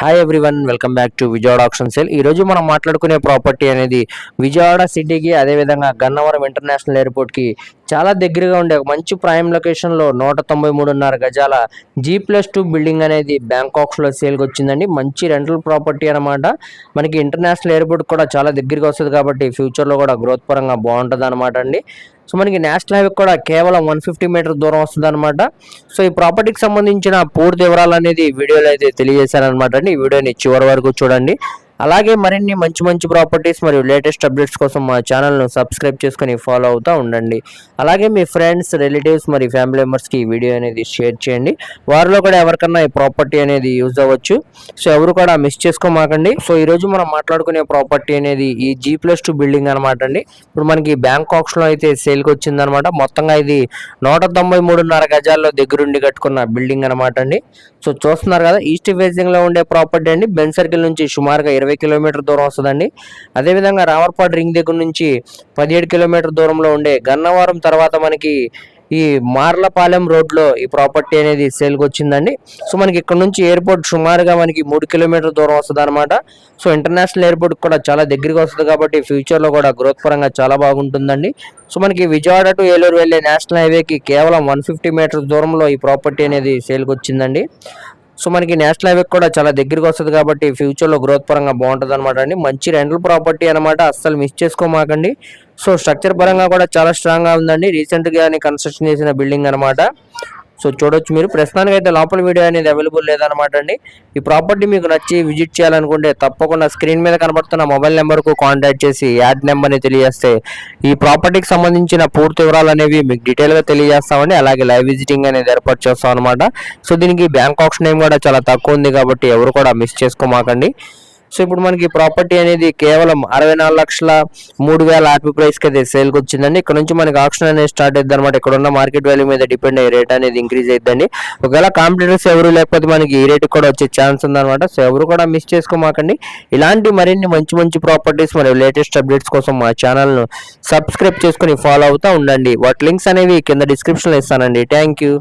Hi everyone welcome back to Vijayawada option sale ఈరోజు మనం మాట్లాడుకునే ప్రాపర్టీ అనేది విజయవాడ సిటీకి అదేవిధంగా గన్నవరం ఇంటర్నేషనల్ ఎయిర్పోర్ట్కి చాలా దగ్గరగా ఉండే ఒక మంచి ప్రైమ్ లొకేషన్లో నూట తొంభై మూడున్నర గజాల జీ ప్లస్ టూ బిల్డింగ్ అనేది బ్యాంకాక్స్లో సేల్కి వచ్చిందండి. మంచి రెంటల్ ప్రాపర్టీ అనమాట మనకి ఇంటర్నేషనల్ ఎయిర్పోర్ట్ కూడా చాలా దగ్గరగా వస్తుంది కాబట్టి ఫ్యూచర్లో కూడా గ్రోత్ పరంగా బాగుంటుంది అనమాట అండి. సో మనకి నేషనల్ హైవే కూడా కేవలం వన్ ఫిఫ్టీ మీటర్ దూరం వస్తుంది అనమాట సో ఈ ప్రాపర్టీకి సంబంధించిన పూర్తి వివరాలు అనేది వీడియోలో అయితే తెలియజేశారనమాట అండి. ఈ వీడియోని చివరి వరకు చూడండి. అలాగే మరిన్ని మంచి మంచి ప్రాపర్టీస్ మరియు లేటెస్ట్ అప్డేట్స్ కోసం మా ఛానల్ను సబ్స్క్రైబ్ చేసుకొని ఫాలో అవుతూ ఉండండి. అలాగే మీ ఫ్రెండ్స్ రిలేటివ్స్ మరియు ఫ్యామిలీ మెంబర్స్కి ఈ వీడియో అనేది షేర్ చేయండి. వారిలో కూడా ఎవరికన్నా ఈ ప్రాపర్టీ అనేది యూజ్ అవ్వచ్చు. సో ఎవరు కూడా మిస్ చేసుకోమాకండి. సో ఈరోజు మనం మాట్లాడుకునే ప్రాపర్టీ అనేది ఈ జీ ప్లస్ టూ బిల్డింగ్ అనమాట అండి. ఇప్పుడు మనకి బ్యాంకాక్స్లో అయితే సేల్కి వచ్చిందనమాట మొత్తంగా ఇది నూట తొంభై మూడున్నర గజాల్లో దగ్గరుండి కట్టుకున్న బిల్డింగ్ అనమాట అండి. సో చూస్తున్నారు కదా ఈస్ట్ ఫేసింగ్లో ఉండే ప్రాపర్టీ అండి. బెన్ సర్కిల్ నుంచి సుమారుగా ఇరవై ఇరవై కిలోమీటర్ దూరం వస్తుందండి. అదేవిధంగా రావర్పాడు రింగ్ దగ్గర నుంచి పదిహేడు కిలోమీటర్ దూరంలో ఉండే గన్నవరం తర్వాత మనకి ఈ మార్లపాలెం రోడ్లో ఈ ప్రాపర్టీ అనేది సేల్కి వచ్చిందండి. సో మనకి ఇక్కడ నుంచి ఎయిర్పోర్ట్ సుమారుగా మనకి మూడు కిలోమీటర్ దూరం వస్తుంది అనమాట సో ఇంటర్నేషనల్ ఎయిర్పోర్ట్ కూడా చాలా దగ్గరికి వస్తుంది కాబట్టి ఫ్యూచర్లో కూడా గ్రోత్ పరంగా చాలా బాగుంటుందండి. సో మనకి విజయవాడ టు ఏలూరు వెళ్ళే నేషనల్ హైవేకి కేవలం వన్ ఫిఫ్టీ మీటర్స్ దూరంలో ఈ ప్రాపర్టీ అనేది సేల్కి వచ్చిందండి. సో మనకి నేషనల్ హైవే కూడా చాలా దగ్గరికి వస్తుంది కాబట్టి ఫ్యూచర్లో గ్రోత్ పరంగా బాగుంటుంది అనమాట అండి. మంచి రెంటల్ ప్రాపర్టీ అనమాట అస్సలు మిస్ చేసుకోమాకండి. సో స్ట్రక్చర్ పరంగా కూడా చాలా స్ట్రాంగ్గా ఉందండి. రీసెంట్గా కన్స్ట్రక్షన్ చేసిన బిల్డింగ్ అనమాట సో చూడొచ్చు మీరు. ప్రస్తుతానికి అయితే లోపల వీడియో అనేది అవైలబుల్ లేదనమాట అండి. ఈ ప్రాపర్టీ మీకు నచ్చి విజిట్ చేయాలనుకుంటే తప్పకుండా స్క్రీన్ మీద కనబడుతున్న మొబైల్ నెంబర్కు కాంటాక్ట్ చేసి యాడ్ నెంబర్ని తెలియజేస్తే ఈ ప్రాపర్టీకి సంబంధించిన పూర్తి వివరాలు అనేవి మీకు డీటెయిల్గా తెలియజేస్తామండి. అలాగే లైవ్ విజిటింగ్ అనేది ఏర్పాటు చేస్తాం అనమాట సో దీనికి బ్యాంక్ ఆప్షన్ ఏం కూడా చాలా తక్కువ ఉంది కాబట్టి ఎవరు కూడా మిస్ చేసుకోమాకండి. సో ఇప్పుడు మనకి ప్రాపర్టీ అనేది కేవలం అరవై నాలుగు లక్షల మూడు వేల ఆర్పీ ప్రైస్కి అయితే సేల్కి వచ్చిందండి. ఇక్కడ నుంచి మనకి ఆప్షన్ అనేది స్టార్ట్ అయింది అనమాట ఇక్కడ ఉన్న మార్కెట్ వాల్యూ మీద డిపెండ్ అయ్యే రేట్ అనేది ఇంక్రీజ్ అయిద్దండి. ఒకవేళ కాంపిటేటర్స్ ఎవరు లేకపోతే మనకి ఈ రేట్ కూడా వచ్చే ఛాన్స్ ఉందన్నమాట. సో ఎవరు కూడా మిస్ చేసుకోమాకండి. ఇలాంటి మరిన్ని మంచి మంచి ప్రాపర్టీస్ మరియు లేటెస్ట్ అప్డేట్స్ కోసం మా ఛానల్ను సబ్స్క్రైబ్ చేసుకొని ఫాలో అవుతూ ఉండండి. వాటి లింక్స్ అనేవి కింద డిస్క్రిప్షన్లో ఇస్తానండి. Thank you